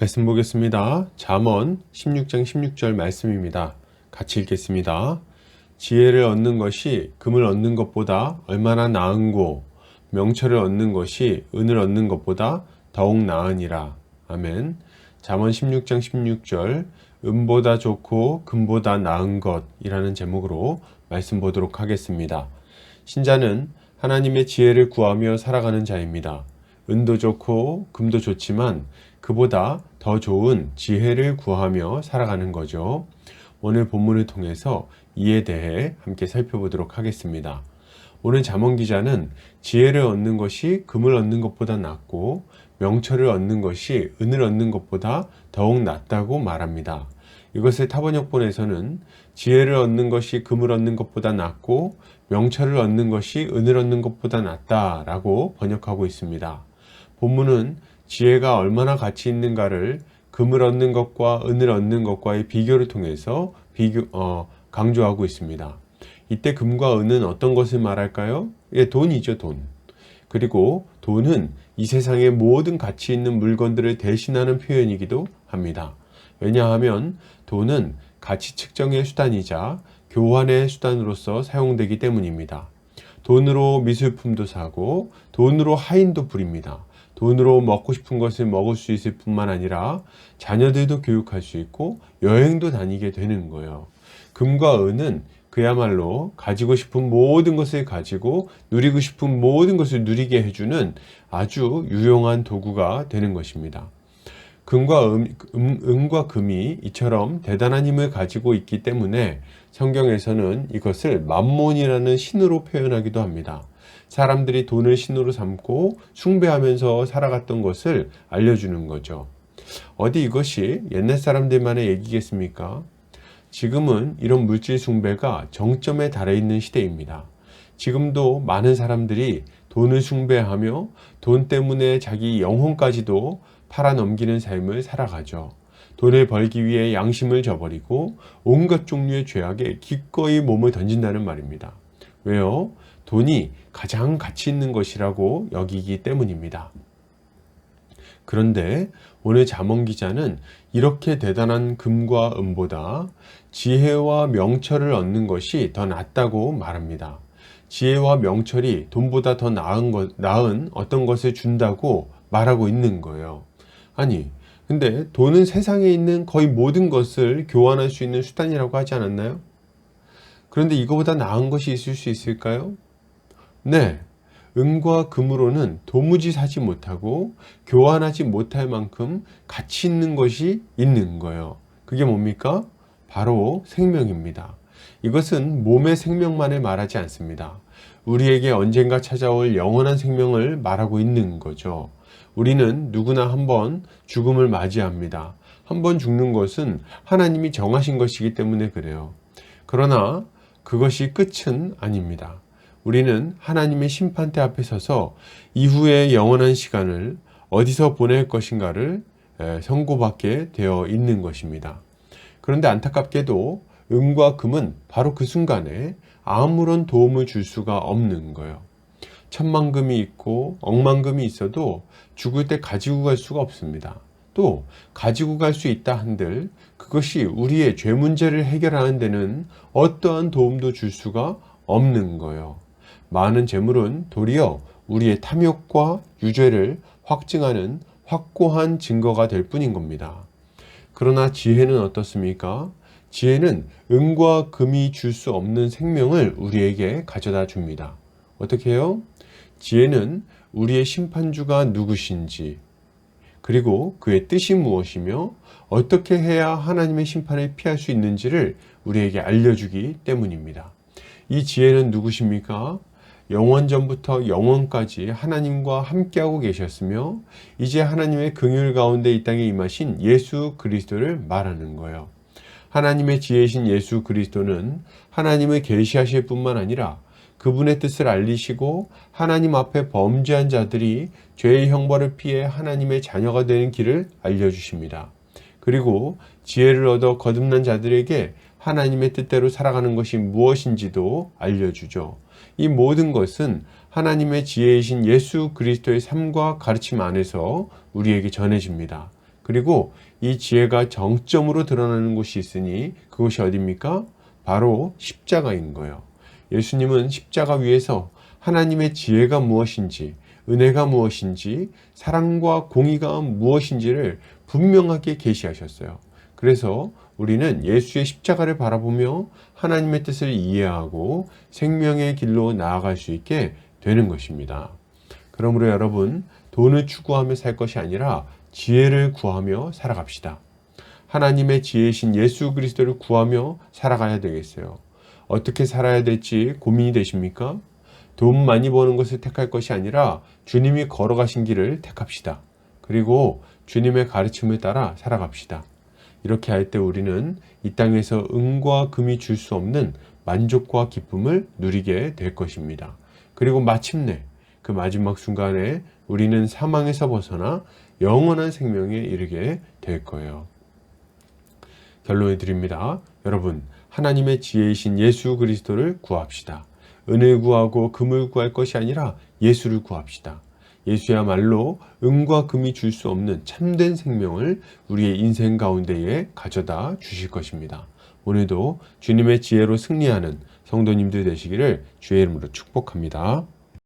말씀 보겠습니다. 잠언 16장 16절 말씀입니다. 같이 읽겠습니다. 지혜를 얻는 것이 금을 얻는 것보다 얼마나 나은고 명철을 얻는 것이 은을 얻는 것보다 더욱 나으니라. 아멘. 잠언 16장 16절 은보다 좋고 금보다 나은 것이라는 제목으로 말씀 보도록 하겠습니다. 신자는 하나님의 지혜를 구하며 살아가는 자입니다. 은도 좋고 금도 좋지만 그보다 더 좋은 지혜를 구하며 살아가는 거죠. 오늘 본문을 통해서 이에 대해 함께 살펴보도록 하겠습니다. 오늘 잠언 기자는 지혜를 얻는 것이 금을 얻는 것보다 낫고 명철을 얻는 것이 은을 얻는 것보다 더욱 낫다고 말합니다. 이것을 타번역본에서는 지혜를 얻는 것이 금을 얻는 것보다 낫고 명철을 얻는 것이 은을 얻는 것보다 낫다라고 번역하고 있습니다. 본문은 지혜가 얼마나 가치 있는가를 금을 얻는 것과 은을 얻는 것과의 비교를 통해서 비교, 어, 강조하고 있습니다. 이때 금과 은은 어떤 것을 말할까요? 예, 돈이죠, 돈. 그리고 돈은 이 세상의 모든 가치 있는 물건들을 대신하는 표현이기도 합니다. 왜냐하면 돈은 가치 측정의 수단이자 교환의 수단으로서 사용되기 때문입니다. 돈으로 미술품도 사고 돈으로 하인도 부립니다. 돈으로 먹고 싶은 것을 먹을 수 있을 뿐만 아니라 자녀들도 교육할 수 있고 여행도 다니게 되는 거예요. 금과 은은 그야말로 가지고 싶은 모든 것을 가지고 누리고 싶은 모든 것을 누리게 해주는 아주 유용한 도구가 되는 것입니다. 금과 음, 음, 은과 금이 이처럼 대단한 힘을 가지고 있기 때문에 성경에서는 이것을 만몬이라는 신으로 표현하기도 합니다. 사람들이 돈을 신으로 삼고 숭배하면서 살아갔던 것을 알려주는 거죠. 어디 이것이 옛날 사람들만의 얘기겠습니까? 지금은 이런 물질 숭배가 정점에 달해 있는 시대입니다. 지금도 많은 사람들이 돈을 숭배하며 돈 때문에 자기 영혼까지도 팔아넘기는 삶을 살아가죠. 돈을 벌기 위해 양심을 저버리고 온갖 종류의 죄악에 기꺼이 몸을 던진다는 말입니다. 왜요? 돈이 가장 가치 있는 것이라고 여기기 때문입니다. 그런데 오늘 잠언 기자는 이렇게 대단한 금과 은보다 지혜와 명철을 얻는 것이 더 낫다고 말합니다. 지혜와 명철이 돈보다 더 나은, 것, 나은 어떤 것을 준다고 말하고 있는 거예요. 아니, 근데 돈은 세상에 있는 거의 모든 것을 교환할 수 있는 수단이라고 하지 않았나요? 그런데 이거보다 나은 것이 있을 수 있을까요? 네. 은과 금으로는 도무지 사지 못하고 교환하지 못할 만큼 가치 있는 것이 있는 거예요. 그게 뭡니까? 바로 생명입니다. 이것은 몸의 생명만을 말하지 않습니다. 우리에게 언젠가 찾아올 영원한 생명을 말하고 있는 거죠. 우리는 누구나 한번 죽음을 맞이합니다. 한번 죽는 것은 하나님이 정하신 것이기 때문에 그래요. 그러나 그것이 끝은 아닙니다. 우리는 하나님의 심판대 앞에 서서 이후의 영원한 시간을 어디서 보낼 것인가를 선고받게 되어 있는 것입니다. 그런데 안타깝게도 은과 금은 바로 그 순간에 아무런 도움을 줄 수가 없는 거예요. 천만금이 있고 억만금이 있어도 죽을 때 가지고 갈 수가 없습니다. 또 가지고 갈 수 있다 한들 그것이 우리의 죄 문제를 해결하는 데는 어떠한 도움도 줄 수가 없는 거예요. 많은 재물은 도리어 우리의 탐욕과 유죄를 확증하는 확고한 증거가 될 뿐인 겁니다. 그러나 지혜는 어떻습니까? 지혜는 은과 금이 줄 수 없는 생명을 우리에게 가져다 줍니다. 어떻게 해요? 지혜는 우리의 심판주가 누구신지, 그리고 그의 뜻이 무엇이며 어떻게 해야 하나님의 심판을 피할 수 있는지를 우리에게 알려주기 때문입니다. 이 지혜는 누구십니까? 영원 전부터 영원까지 하나님과 함께하고 계셨으며 이제 하나님의 긍휼 가운데 이 땅에 임하신 예수 그리스도를 말하는 거예요. 하나님의 지혜이신 예수 그리스도는 하나님을 계시하실 뿐만 아니라 그분의 뜻을 알리시고 하나님 앞에 범죄한 자들이 죄의 형벌을 피해 하나님의 자녀가 되는 길을 알려주십니다. 그리고 지혜를 얻어 거듭난 자들에게 하나님의 뜻대로 살아가는 것이 무엇인지도 알려주죠. 이 모든 것은 하나님의 지혜이신 예수 그리스도의 삶과 가르침 안에서 우리에게 전해집니다. 그리고 이 지혜가 정점으로 드러나는 곳이 있으니 그곳이 어디입니까? 바로 십자가인 거예요. 예수님은 십자가 위에서 하나님의 지혜가 무엇인지, 은혜가 무엇인지, 사랑과 공의가 무엇인지를 분명하게 계시하셨어요. 그래서 우리는 예수의 십자가를 바라보며 하나님의 뜻을 이해하고 생명의 길로 나아갈 수 있게 되는 것입니다. 그러므로 여러분, 돈을 추구하며 살 것이 아니라 지혜를 구하며 살아갑시다. 하나님의 지혜이신 예수 그리스도를 구하며 살아가야 되겠어요. 어떻게 살아야 될지 고민이 되십니까? 돈 많이 버는 것을 택할 것이 아니라 주님이 걸어가신 길을 택합시다. 그리고 주님의 가르침을 따라 살아갑시다. 이렇게 할 때 우리는 이 땅에서 은과 금이 줄 수 없는 만족과 기쁨을 누리게 될 것입니다. 그리고 마침내 그 마지막 순간에 우리는 사망에서 벗어나 영원한 생명에 이르게 될 거예요. 결론을 드립니다. 여러분, 하나님의 지혜이신 예수 그리스도를 구합시다. 은을 구하고 금을 구할 것이 아니라 예수를 구합시다. 예수야말로 은과 금이 줄 수 없는 참된 생명을 우리의 인생 가운데에 가져다 주실 것입니다. 오늘도 주님의 지혜로 승리하는 성도님들 되시기를 주의 이름으로 축복합니다.